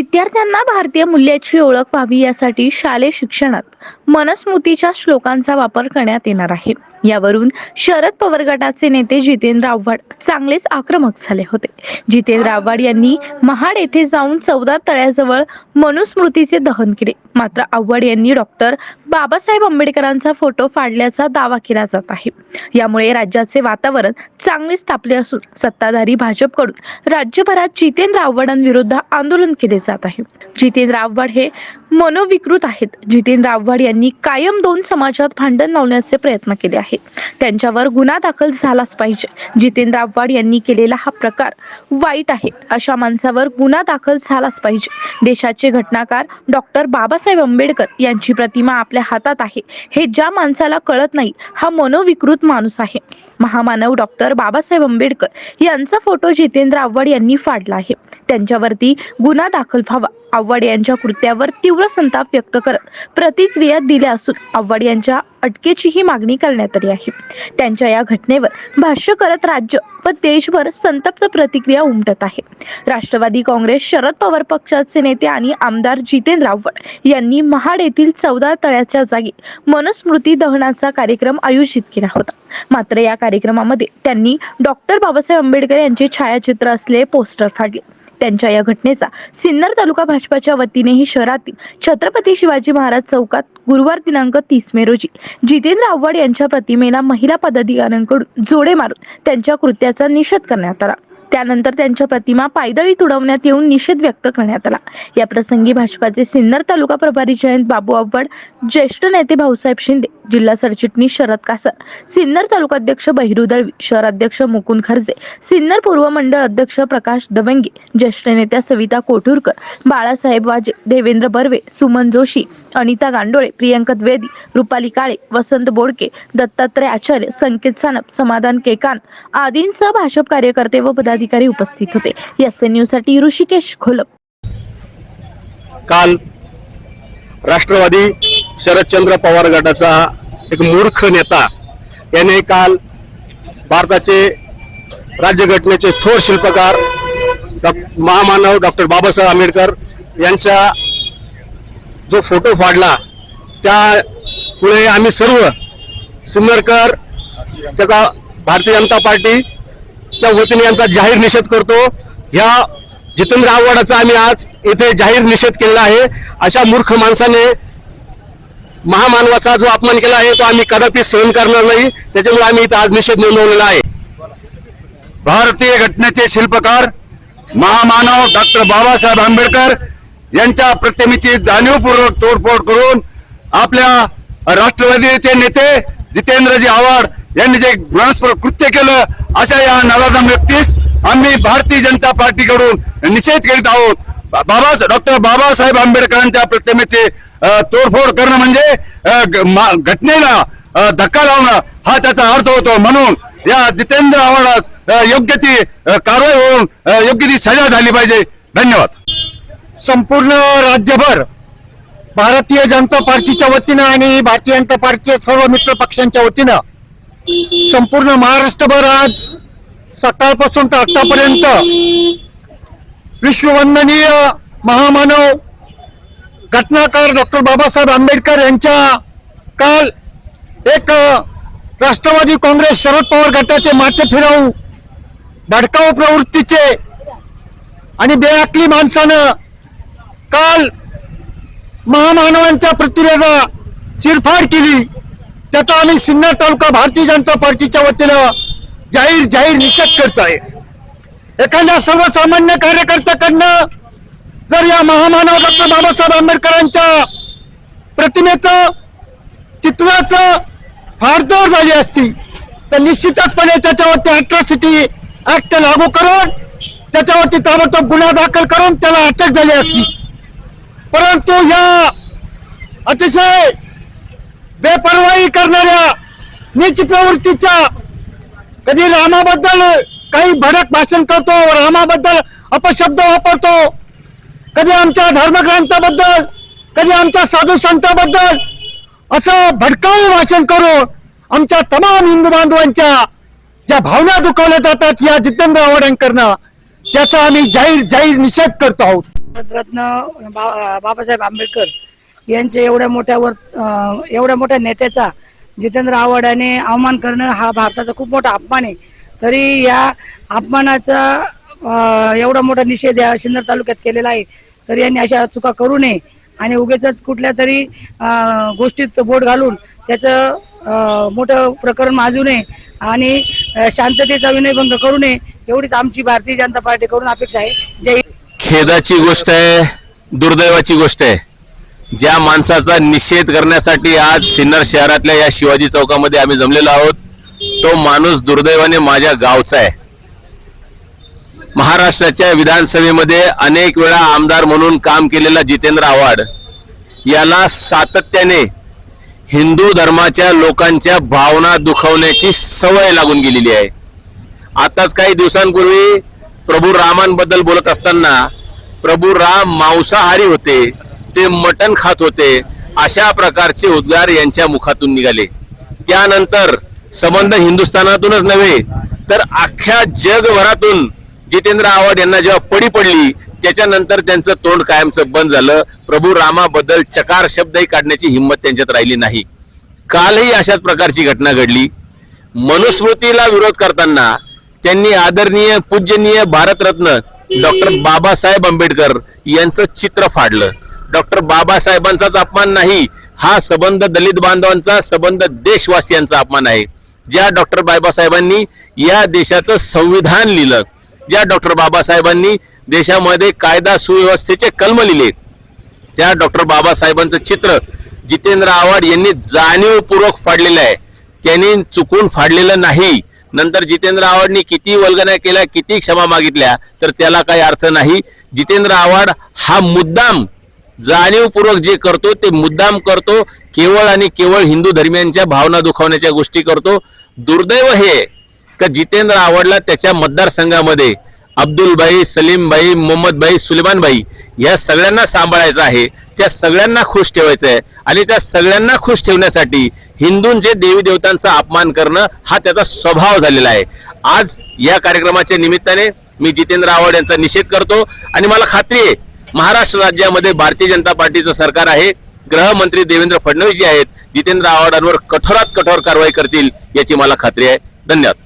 विद्यार्थ्यांना भारतीय मूल्याची ओळख व्हावी यासाठी शालेय शिक्षणात मनस्मृतीच्या श्लोकांचा वापर करण्यात येणार आहे. यावरून शरद पवार गटाचे नेते जितेंद्र आव्हाड चांगलेच आक्रमक झाले होते. जितेंद्र आव्हाड यांनी महाड येथे जाऊन चौदा तळ्याजवळ मनुस्मृतीचे दहन केले. मात्र आव्हाड यांनी डॉक्टर बाबासाहेब आंबेडकरांचा फोटो फाडल्याचा दावा केला जात आहे. यामुळे राज्याचे वातावरण चांगलेच तापले असून सत्ताधारी भाजपकडून राज्यभरात जितेंद्र आव्हाडांविरुद्ध आंदोलन केले जात आहे. जितेंद्र आव्हाड हे मनोविकृत आहेत. जितेंद्र आव्हाड यांनी कायम दोन समाजात भांडण लावण्याचे प्रयत्न केले आहेत. त्यांच्यावर गुन्हा दाखल झालाच पाहिजे. जितेंद्र आव्हाड यांनी केलेला हा प्रकार वाईट आहे. अशा माणसावर गुन्हा दाखल झालाच पाहिजे. देशाचे घटनाकार डॉक्टर बाबासाहेब आंबेडकर यांची प्रतिमा आपल्या हातात आहे. हे ज्या माणसाला कळत नाही हा मनोविकृत माणूस आहे. महामानव डॉक्टर बाबासाहेब आंबेडकर यांचा फोटो जितेंद्र आव्हाड यांनी फाडला आहे. त्यांच्यावरती गुन्हा दाखल व्हावा आव्हाड यांच्या कृत्यावर तीव्र संताप व्यक्त करत प्रतिक्रिया दिल्या असून आव्हाड यांच्या अटकेचीही मागणी करण्यात आली आहे. त्यांच्या या घटनेवर भाष्य करत राज्य व देशभर संतप्त प्रतिक्रिया उमटत आहे. राष्ट्रवादी काँग्रेस शरद पवार पक्षाचे नेते आणि आमदार जितेंद्र आव्हाड यांनी महाड येथील चौदा तळ्याच्या जागी मनुस्मृती दहनाचा कार्यक्रम आयोजित केला होता. मात्र या कार्यक्रमामध्ये त्यांनी डॉक्टर बाबासाहेब आंबेडकर यांचे छायाचित्र असलेले पोस्टर फाडले. त्यांच्या या घटनेचा सिन्नर तालुका भाजपाच्या वतीनेही शहरातील छत्रपती शिवाजी महाराज चौकात गुरुवार दिनांक तीस मे रोजी जितेंद्र आव्हाड यांच्या प्रतिमेला महिला पदाधिकाऱ्यांकडून जोडे मारून त्यांच्या कृत्याचा निषेध करण्यात आला. त्यानंतर त्यांच्या प्रतिमा पायदळी तुडवण्यात येऊन निषेध व्यक्त करण्यात आला. या प्रसंगी भाजपाचे सिन्नर तालुका प्रभारी जयंत बाबू आव्हाड ज्येष्ठ नेते भाऊसाहेब शिंदे जिल्हा सरचिटणीस शरद कासर सिन्नर तालुकाध्यक्ष बहिरू दळवी शहराध्यक्ष मुकुंद खर्जे सिन्नर पूर्व मंडळ अध्यक्ष प्रकाश दवंगे ज्येष्ठ नेत्या सविता कोठूरकर बाळासाहेब वाजे देवेंद्र बर्वे सुमन जोशी अनिता गांडोळे प्रियंका द्वेदी रुपाली काळे वसंत बोडके दत्तात्रय आचार्य संकेत सानप समाधान केकान आदींसह भाजप कार्यकर्ते व पदाधिकारी उपस्थित होते. एस एनसाठी ऋषिकेश घोलप काल राष्ट्रवादी शरदचंद्र पवार गटाचा एक मूर्ख नेता याने काल भारताचे राज्यघटनेचे थोर शिल्पकार डॉ- महामानव डॉक्टर बाबासाहेब आंबेडकर यांच्या जो फोटो फाडला त्यामुळे आम्ही सर्व सिमरकर त्याचा भारतीय जनता पार्टीच्या वतीने यांचा जाहीर निषेध करतो. ह्या जितेंद्र आव्हाडाचा आम्ही आज इथे जाहीर निषेध केलेला आहे. अशा मूर्ख माणसाने महामानवाचा जो अपमान केला आहे तो आम्ही कदापि सहन करणार नाही. त्याच्यामुळे आम्ही इथे आज निषेध नोंदवलेला आहे. भारतीय घटनेचे शिल्पकार महामानव डॉक्टर बाबासाहेब आंबेडकर यांच्या प्रतिमेची जाणीवपूर्वक तोडफोड करून आपल्या राष्ट्रवादीचे नेते जितेंद्रजी आव्हाड यांनी जे घृणास्पद कृत्य केलं अशा या नराधम व्यक्तीस आम्ही भारतीय जनता पार्टीकडून निषेध करीत आहोत. बाबा डॉक्टर बाबासाहेब आंबेडकरांच्या प्रतिमेचे तोडफोड करणं म्हणजे घटनेला धक्का लावणं हा त्याचा अर्थ होतो. म्हणून या जितेंद्र आव्हाडास योग्य ती कारवाई होऊन योग्य ती सजा झाली पाहिजे. धन्यवाद. संपूर्ण राज्यभर भारतीय जनता पार्टीच्या वतीनं आणि भारतीय जनता पार्टीच्या सर्व मित्र पक्षांच्या वतीनं संपूर्ण महाराष्ट्रभर आज सकाळपासून तर आतापर्यंत विश्ववंदनीय महामानव घटनाकार डॉक्टर बाबासाहेब आंबेडकर यांच्या काल एक राष्ट्रवादी काँग्रेस शरद पवार गटाचे माथे फिरावू भडकाऊ प्रवृत्तीचे आणि बेअकली माणसानं काल महामानवांच्या प्रतिमेला चिरफाड केली. त्याचा आम्ही सिन्नर तालुका भारतीय जनता पार्टीच्या वतीनं जाहीर जाहीर निषेध करतो आहे. एखाद्या सर्वसामान्य कार्यकर्त्याकडनं जर या महामानव डॉक्टर बाबासाहेब आंबेडकरांच्या प्रतिमेचं चित्राचं फाडतोड झाली असती तर निश्चितचपणे त्याच्यावरती अट्रॉसिटी ऍक्ट लागू करून त्याच्यावरती ताबडतोब गुन्हा दाखल करून त्याला अटक झाली असती. परंतु या अतिशय बेपरवाई करणाऱ्या नीच प्रवृत्तीच्या कधी रामाबद्दल काही भडक भाषण करतो रामाबद्दल अपशब्द वापरतो कधी आमच्या धर्मग्रंथाबद्दल कधी आमच्या साधू संतांबद्दल असं भडकाऊ भाषण करून आमच्या तमाम हिंदू बांधवांच्या ज्या भावना दुखावल्या जातात या जितेंद्र आव्हाडांकरनं त्याचा आम्ही जाहीर जाहीर निषेध करतो आहोत. रत्न बा- बाबासाहेब आंबेडकर यांचे एवढ्या मोठ्यावर एवढ्या मोठ्या नेत्याचा जितेंद्र आव्हाडाने अवमान करणं हा भारताचा खूप मोठा अपमान आहे. तरी या अपमानाचा एवढा मोठा निषेध या सिन्नर तालुक्यात केलेला आहे. तरी यांनी अशा चुका करू नये आणि उगेच कुठल्या तरी गोष्टीत बोट घालून त्याचं मोठं प्रकरण माजू नये आणि शांततेचा विनयभंग करू नये एवढीच आमची भारतीय जनता पार्टीकडून अपेक्षा आहे. जय खेदाची गोष्ट आहे दुर्दैवाची गोष्ट आहे. ज्या माणसाचा निषेध करण्यासाठी आज सिन्नर शहरातल्या या शिवाजी चौकामध्ये आम्ही जमलेलो आहोत तो माणूस दुर्दैवाने माझ्या गावचा आहे. महाराष्ट्राच्या विधानसभेमध्ये अनेक वेळा आमदार म्हणून काम केलेला जितेंद्र आव्हाड याला सातत्याने हिंदू धर्माच्या लोकांच्या भावना दुखवण्याची सवय लागून गेलेली आहे. आताच काही दिवसांपूर्वी प्रभू रामांबद्दल बोलत असताना प्रभू राम मांसाहारी होते ते मटण खात होते अशा प्रकारचे उद्गार यांच्या मुखातून निघाले. त्यानंतर संबंध हिंदुस्थानातूनच नव्हे तर अख्ख्या जगभरातून जितेंद्र आव्हाड यांना जेव्हा पडी पडली त्याच्यानंतर त्यांचं तोंड कायमचं बंद झालं. प्रभू रामाबद्दल चकार शब्दही काढण्याची हिंमत त्यांच्यात राहिली नाही. कालही अशाच प्रकारची घटना घडली. मनुस्मृतीला विरोध करताना त्यांनी आदरणीय पूजनीय भारतरत्न डॉक्टर बाबासाहेब आंबेडकर यांचं चित्र फाडलं. डॉक्टर बाबासाहेबांचाच अपमान नाही हा संबंध दलित बांधवांचा संबंध देशवासियांचा अपमान आहे. ज्या डॉक्टर बाबासाहेबांनी या देशाचं संविधान लिहिलं ज्या डॉक्टर बाबासाहेबांनी देशामध्ये कायदा सुव्यवस्थेचे कलम लिहिले त्या डॉक्टर बाबासाहेबांचं चित्र जितेंद्र आव्हाड यांनी जाणीवपूर्वक फाडलेलं आहे. त्यांनी चुकून फाडलेलं नाही. नंतर जितेंद्र आव्हाडनी किती वल्गना केल्या किती क्षमा मागितल्या तर त्याला काही अर्थ नाही. जितेंद्र आव्हाड हा मुद्दाम जाणीवपूर्वक जे करतो ते मुद्दाम करतो केवळ आणि केवळ हिंदू धर्मियांच्या भावना दुखावण्याच्या गोष्टी करतो. दुर्दैव हे का जितेंद्र आव्हाडला त्याच्या मतदारसंघामध्ये अब्दुलभाई सलीमभाई मोहम्मदभाई सुलेमानभाई या सगळ्यांना सांभाळायचं आहे. त्या सगळ्यांना खुश ठेवायचं आहे आणि त्या सगळ्यांना खुश ठेवण्यासाठी हिंदूंचे देवी देवतांचा अपमान करणं हा त्याचा स्वभाव झालेला आहे. आज या कार्यक्रमाच्या निमित्ताने मी जितेंद्र आव्हाड यांचा निषेध करतो. आणि मला खात्री आहे महाराष्ट्र राज्यामध्ये भारतीय जनता पार्टीचं सरकार आहे. गृहमंत्री देवेंद्र फडणवीस जे आहेत जितेंद्र आव्हाडांवर कठोरात कठोर कारवाई करतील याची मला खात्री आहे. धन्यवाद.